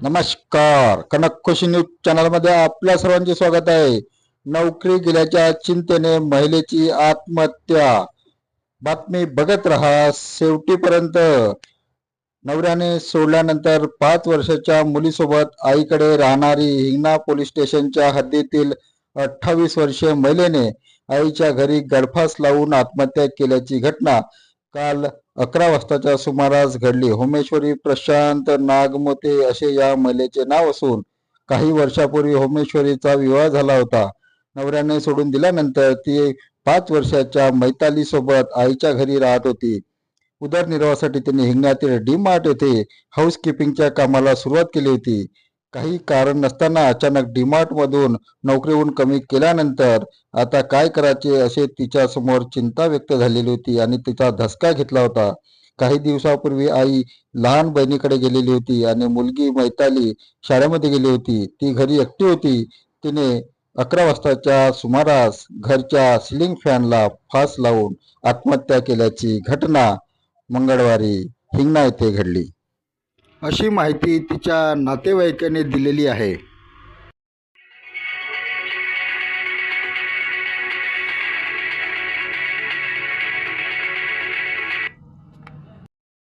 नमस्कार. कनक खुशी न्यूज चॅनलमध्ये आपल्या सर्वांचे स्वागत आहे. नोकरी गेल्याच्या चिंतेने महिलेची आत्महत्या. बातमी बघत रहा शेवटीपर्यंत. नवऱ्याने सोडल्यानंतर पाच वर्षाच्या मुलीसोबत आईकडे राहणारी हिंगणा पोलीस स्टेशनच्या हद्दीतील अठ्ठावीस वर्षीय महिलेने आईच्या घरी गळफास लावून आत्महत्या केल्याची घटना काल अकरा वाजताच्या सुमारास घडली. होमेश्वरी प्रशांत नागमते असे या महिलेचे नाव असून काही वर्षापूर्वी होमेश्वरीचा विवाह झाला होता. नवऱ्याने सोडून दिल्यानंतर ती पाच वर्षाच्या मैताली सोबत आईच्या घरी राहत होती. उदरनिर्वाहासाठी त्यांनी हिंगण्यातील डी मार्ट येथे हाऊसकीपिंगच्या कामाला सुरुवात केली होती. काही कारण नसताना अचानक डीमार्टमधून नोकरीहून कमी केल्यानंतर आता काय करायचे असे तिच्या समोर चिंता व्यक्त झालेली होती आणि तिचा धसका घेतला होता. काही दिवसापूर्वी आई लहान बहिणीकडे गेलेली होती आणि मुलगी मैताली शाळेमध्ये गेली होती. ती घरी एकटी होती. तिने अकरा वाजताच्या सुमारास घरच्या सिलिंग फॅनला फास लावून आत्महत्या केल्याची घटना मंगळवारी हिंगणा येथे घडली. अशी माहिती तिच्या नातेवाईकाने दिलेली आहे.